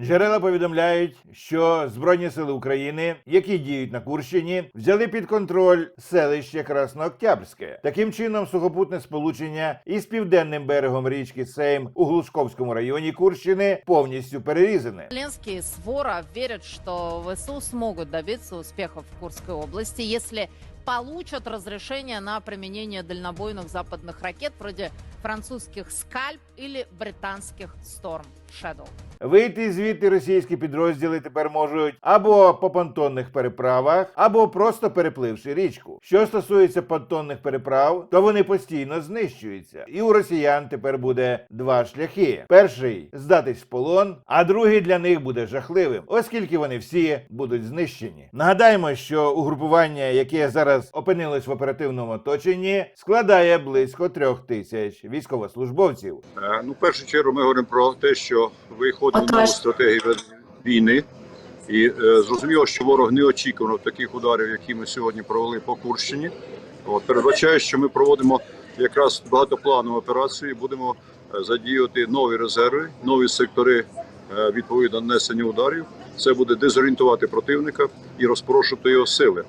Джерела повідомляють, що Збройні сили України, які діють на Курщині, взяли під контроль селище Краснооктябрське. Таким чином, сухопутне сполучення із південним берегом річки Сейм у Глушковському районі Курщини повністю перерізане. Зеленский Свора верят, что ВСУ смогут добиться успехов в Курской области, если получат разрешение на применение дальнобойных западных ракет вроде французских «Скальп» или британских «Storm Shadow». Вийти звідти російські підрозділи тепер можуть або по понтонних переправах, або просто перепливши річку. Що стосується понтонних переправ, то вони постійно знищуються. І у росіян тепер буде два шляхи: перший здатись в полон, а другий для них буде жахливим, оскільки вони всі будуть знищені. Нагадаємо, що угрупування, яке зараз опинилось в оперативному оточенні, складає близько трьох тисяч військовослужбовців. Е, Ну, в першу чергу ми говоримо про те, що виходимо нову стратегію війни, і е, зрозуміло, що ворог не очікував таких ударів, які ми сьогодні провели по Курщині. От передбачаю, що ми проводимо якраз багатопланову операцію. і Будемо е, задіяти нові резерви, нові сектори е, відповідно нанесення ударів. Це буде дезорієнтувати противника і розпорошувати його сили.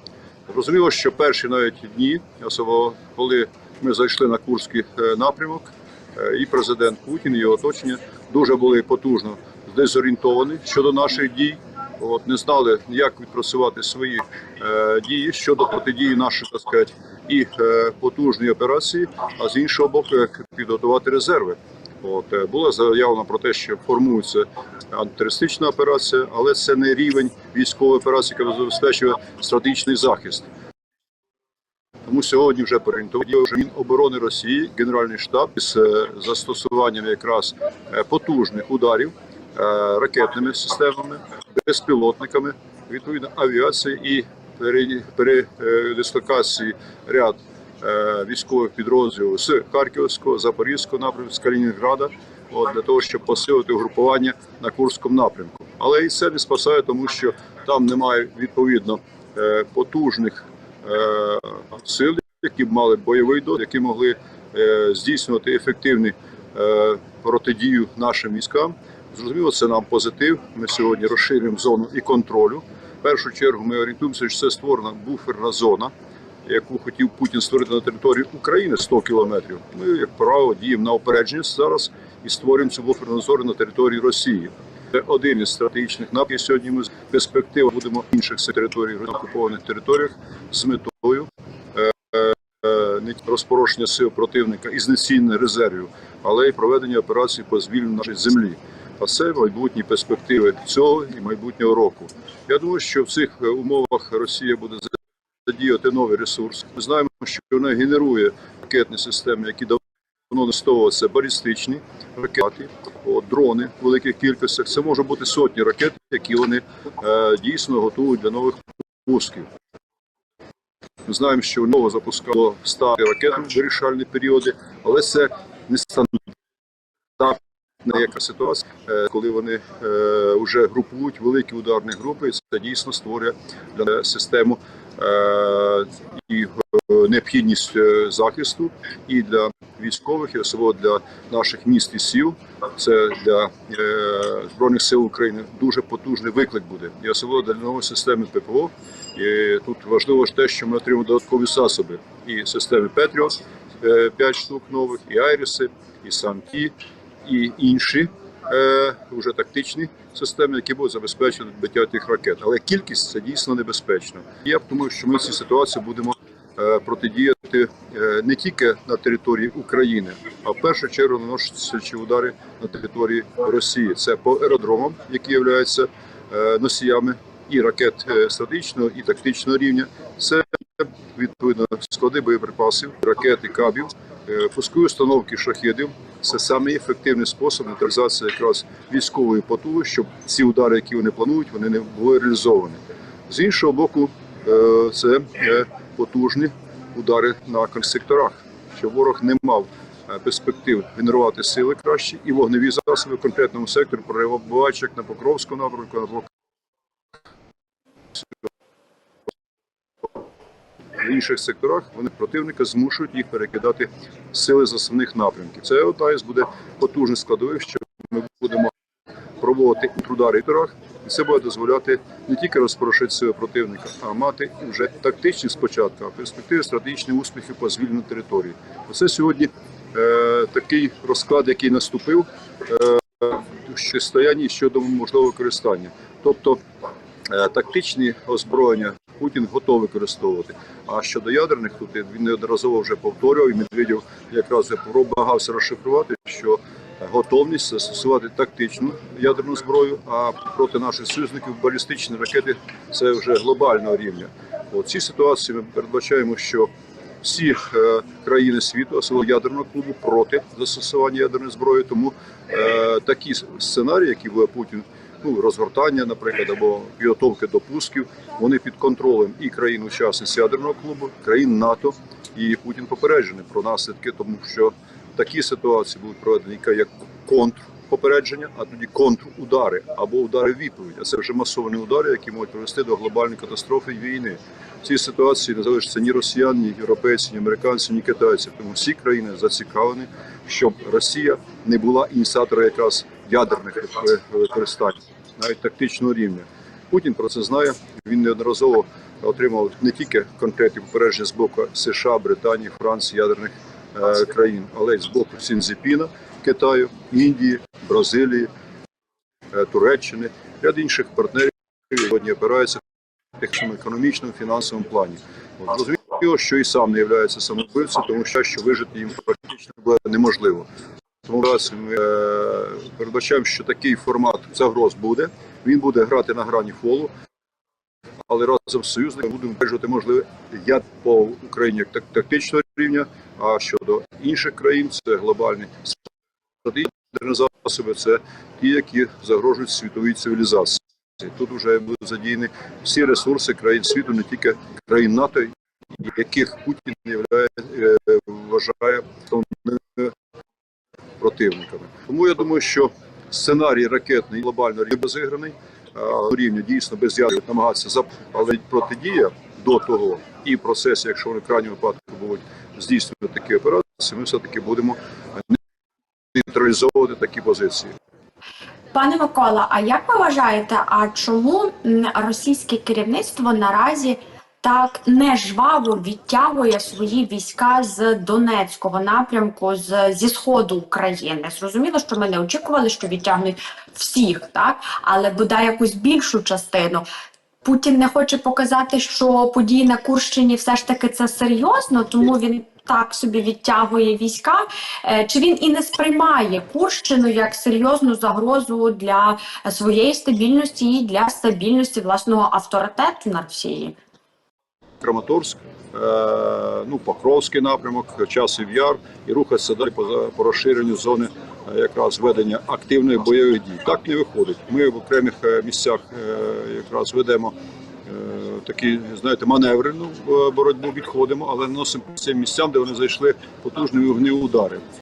Зрозуміло, що перші навіть дні, особливо коли ми зайшли на Курський е, напрямок, е, і президент Путін, і його оточення дуже були потужно дезорієнтовані щодо наших дій. От не знали, як відпрацювати свої е, дії щодо протидії нашої, так сказати, і е, потужної операції, а з іншого боку, як підготувати резерви. От е, було заявлено про те, що формується антитерористична операція, але це не рівень військової операції, яка забезпечує стратегічний захист. Тому сьогодні вже переорієнтовані вже Міноборони Росії, Генеральний штаб з е, застосуванням якраз е, потужних ударів е, ракетними системами, безпілотниками, відповідно авіації і передислокації ряд військових підрозділів з Харківського, Запорізького напрямку, з Калінінграда, от, для того, щоб посилити угрупування на Курському напрямку. Але і це не спасає, тому що там немає відповідно е, потужних е, сил, які б мали бойовий досвід, які могли е, здійснювати ефективну протидію нашим військам. Зрозуміло, це нам позитив. Ми сьогодні розширюємо зону і контролю. В першу чергу ми орієнтуємося, що це створена буферна зона, яку хотів Путін створити на території України 100 кілометрів. Ми, як правило, діємо на опередження зараз і створюємо цю буферну зону на території Росії. Це один із стратегічних напрямків. Сьогодні ми з перспективи будемо в інших територій окупованих територіях з метою е, е, не розпорошення сил противника і знецінення резервів, але й проведення операцій по звільненню нашої землі. А це майбутні перспективи цього і майбутнього року. Я думаю, що в цих е, умовах Росія буде задіяти новий ресурс. Ми знаємо, що вона генерує ракетні системи, які давно використовувалися балістичні ракети, от, дрони в великих кількостях. Це може бути сотні ракет, які вони е, дійсно готують для нових пусків. Ми знаємо, що ново запускало старі ракети в вирішальні періоди, але це не стандартна яка ситуація, е, коли вони е, вже групують великі ударні групи, і це дійсно створює для систему і е, необхідність е, захисту і для військових, і особливо для наших міст і сіл. Це для е, збройних сил України дуже потужний виклик буде, і особливо для нової системи ППО. І тут важливо ж те, що ми отримали додаткові засоби і системи Петріос 5 штук нових, і Айріси, і Самкі, і інші е, вже тактичні системи, які будуть забезпечувати відбиття тих ракет. Але кількість це дійсно небезпечно. Я думаю, що ми в цій ситуації будемо е, протидіяти е, не тільки на території України, а в першу чергу наносячи удари на території Росії. Це по аеродромам, які являються е, носіями і ракет е, стратегічного і тактичного рівня. Це відповідно склади боєприпасів, ракети, кабів, е, пускові установки шахедів. Це саме ефективний спосіб нейтралізації якраз військової потуги, щоб ці удари, які вони планують, вони не були реалізовані. З іншого боку, е, це потужні удари на секторах, щоб ворог не мав е, перспектив генерувати сили кращі і вогневі засоби в конкретному секторі, перебуваючи як на Покровському напрямку, на або в інших секторах вони противника змушують їх перекидати сили з основних напрямків. Це одна із буде потужних складових, що ми будемо проводити удари в торах, і це буде дозволяти не тільки розпорошити себе противника, а мати вже тактичні спочатку, а в перспективі стратегічні успіхи по звільненню території. Оце сьогодні е, такий розклад, який наступив е, в стоянні щодо можливого використання. Тобто е, тактичні озброєння Путін готовий використовувати. А щодо ядерних, тут він неодноразово вже повторював, і Медведєв якраз намагався розшифрувати, що готовність застосувати тактичну ядерну зброю, а проти наших союзників балістичні ракети це вже глобального рівня. У цій ситуації ми передбачаємо, що всі е, країни світу, особливо ядерного клубу, проти застосування ядерної зброї. Тому е, такі сценарії, які буде Путін, ну розгортання, наприклад, або підготовки до пусків, вони під контролем і країн-учасниць ядерного клубу, країн НАТО, і Путін попереджений про наслідки, тому що такі ситуації будуть проведені як контрпопередження, а тоді контрудари або удари відповідь. А це вже масовані удари, які можуть привести до глобальної катастрофи і війни. В цій ситуації не залишиться ні росіян, ні європейці, ні американці, ні китайці. Тому всі країни зацікавлені, щоб Росія не була ініціатором якраз ядерних е, використань, навіть тактичного рівня. Путін про це знає. Він неодноразово отримав не тільки конкретні попередження з боку США, Британії, Франції, ядерних е, країн, але й з боку Сінзепіна, Китаю, Індії, Бразилії, е, Туреччини, ряд інших партнерів які сьогодні опираються в технічному, економічному, фінансовому плані. От, Зрозуміло, що і сам не є самовбивцем, тому що, вижити їм практично буде неможливо. Тому зараз ми е, передбачаємо, що такий формат загроз буде. Він буде грати на грані фолу, але разом з союзниками будемо вирішувати можливе яд по Україні як тактичного рівня. А щодо інших країн, це глобальні стратегічні засоби, це ті, які загрожують світовій цивілізації. Тут вже будуть задіяні всі ресурси країн світу, не тільки країн НАТО, яких Путін е, вважає противниками. Тому я думаю, що сценарій ракетний глобально розіграний рівня дійсно без ядер намагатися зап... але протидія до того і процеси, якщо вони в крайньому випадку будуть здійснювати такі операції, ми все таки будемо нейтралізовувати такі позиції. Пане Микола, а як ви вважаєте, а чому російське керівництво наразі так нежваво відтягує свої війська з Донецького напрямку, з, зі сходу України? Зрозуміло, що ми не очікували, що відтягнуть всіх, так але бодай якусь більшу частину. Путін не хоче показати, що події на Курщині все ж таки це серйозно, тому він так собі відтягує війська. Е, Чи він і не сприймає Курщину як серйозну загрозу для своєї стабільності і для стабільності власного авторитету на Росії? Краматорськ, е, ну, Покровський напрямок, Часів Яр і рухатися далі по, розширенню зони е, якраз ведення активних бойових дій. Так не виходить. Ми в окремих е, місцях якраз ведемо такі, знаєте, маневрену боротьбу, відходимо, але наносимо по цим місцям, де вони зайшли потужні вогневі удари.